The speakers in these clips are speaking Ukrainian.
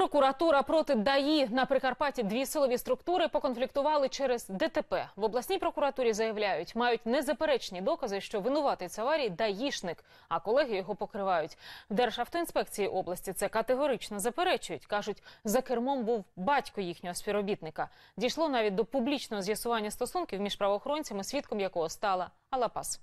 Прокуратура проти ДАІ на Прикарпатті дві силові структури поконфліктували через ДТП. В обласній прокуратурі заявляють, мають незаперечні докази, що винуватець аварії даїшник, а колеги його покривають. Державтоінспекції області це категорично заперечують. кажуть, за кермом був батько їхнього співробітника. Дійшло навіть до публічного з'ясування стосунків між правоохоронцями, свідком якого стала Алапас.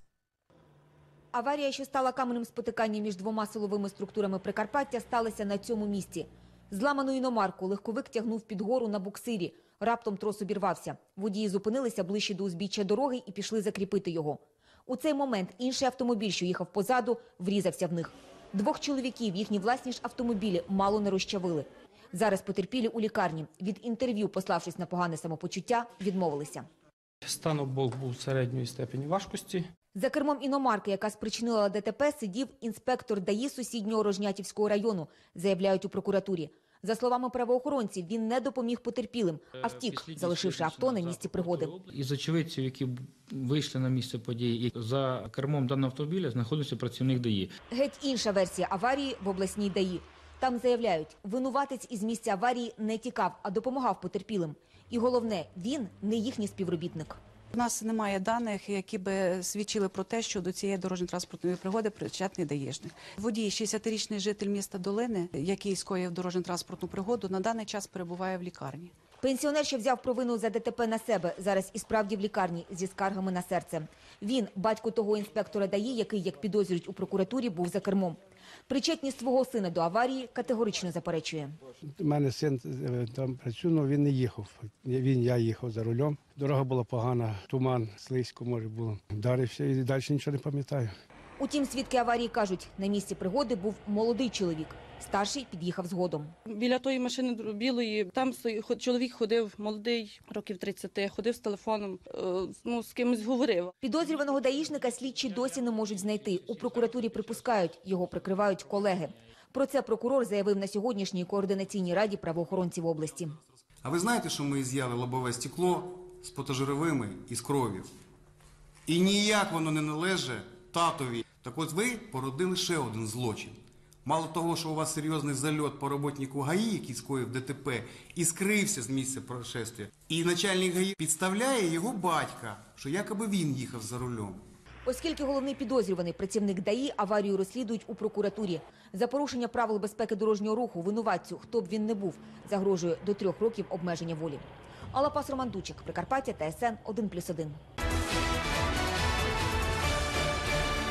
Аварія, що стала каменем спотикання між двома силовими структурами Прикарпаття, сталася на цьому місці. Зламану іномарку легковик тягнув під гору на буксирі. Раптом трос обірвався. Водії зупинилися ближче до узбіччя дороги і пішли закріпити його. У цей момент інший автомобіль, що їхав позаду, врізався в них. Двох чоловіків, їхні власні ж автомобілі, мало не розчавили. Зараз потерпілі у лікарні. Від інтерв'ю, пославшись на погане самопочуття, відмовилися. Стан обох був середньої степені важкості. За кермом іномарки, яка спричинила ДТП, сидів інспектор ДАІ сусіднього Рожнятівського району, заявляють у прокуратурі. За словами правоохоронців, він не допоміг потерпілим, а втік, залишивши авто на місці пригоди. Із очевидців, які вийшли на місце події, і за кермом даного автомобіля знаходився працівник ДАІ. Геть інша версія аварії в обласній ДАІ. Там заявляють, винуватець із місця аварії не тікав, а допомагав потерпілим. І головне, він не їхній співробітник. У нас немає даних, які би свідчили про те, що до цієї дорожньо-транспортної пригоди причетний даїжник. Водій, 60-річний житель міста Долини, який скоїв дорожньо-транспортну пригоду, на даний час перебуває в лікарні. Пенсіонер, що взяв провину за ДТП на себе, зараз і справді в лікарні зі скаргами на серце. Він, батько того інспектора ДАІ, який, як підозрюють у прокуратурі, був за кермом. Причетність свого сина до аварії категорично заперечує. У мене син е, там працює, але він не їхав. Він я їхав за рулем. Дорога була погана, туман, слизько може було. Вдарився і далі нічого не пам'ятаю. Утім, свідки аварії кажуть, на місці пригоди був молодий чоловік. Старший під'їхав згодом. Біля тої машини білої там чоловік ходив молодий, років 30, ходив з телефоном, е, ну з кимось говорив. Підозрюваного даїшника слідчі досі не можуть знайти. У прокуратурі припускають, його прикривають колеги. Про це прокурор заявив на сьогоднішній координаційній раді правоохоронців області. А ви знаєте, що ми з'яли лобове стекло з потожировими і з кров'ю? І ніяк воно не належить татові. Так от ви породили ще один злочин. Мало того, що у вас серйозний зальот по роботнику ГАІ, який скоїв ДТП, і скрився з місця происшествия, і начальник ГАІ підставляє його батька, що якоби він їхав за рулем. Оскільки головний підозрюваний працівник ДАІ аварію розслідують у прокуратурі. За порушення правил безпеки дорожнього руху винуватцю, хто б він не був, загрожує до трьох років обмеження волі. Алапас Роман Дучик, Прикарпаття, ТСН 1+,1.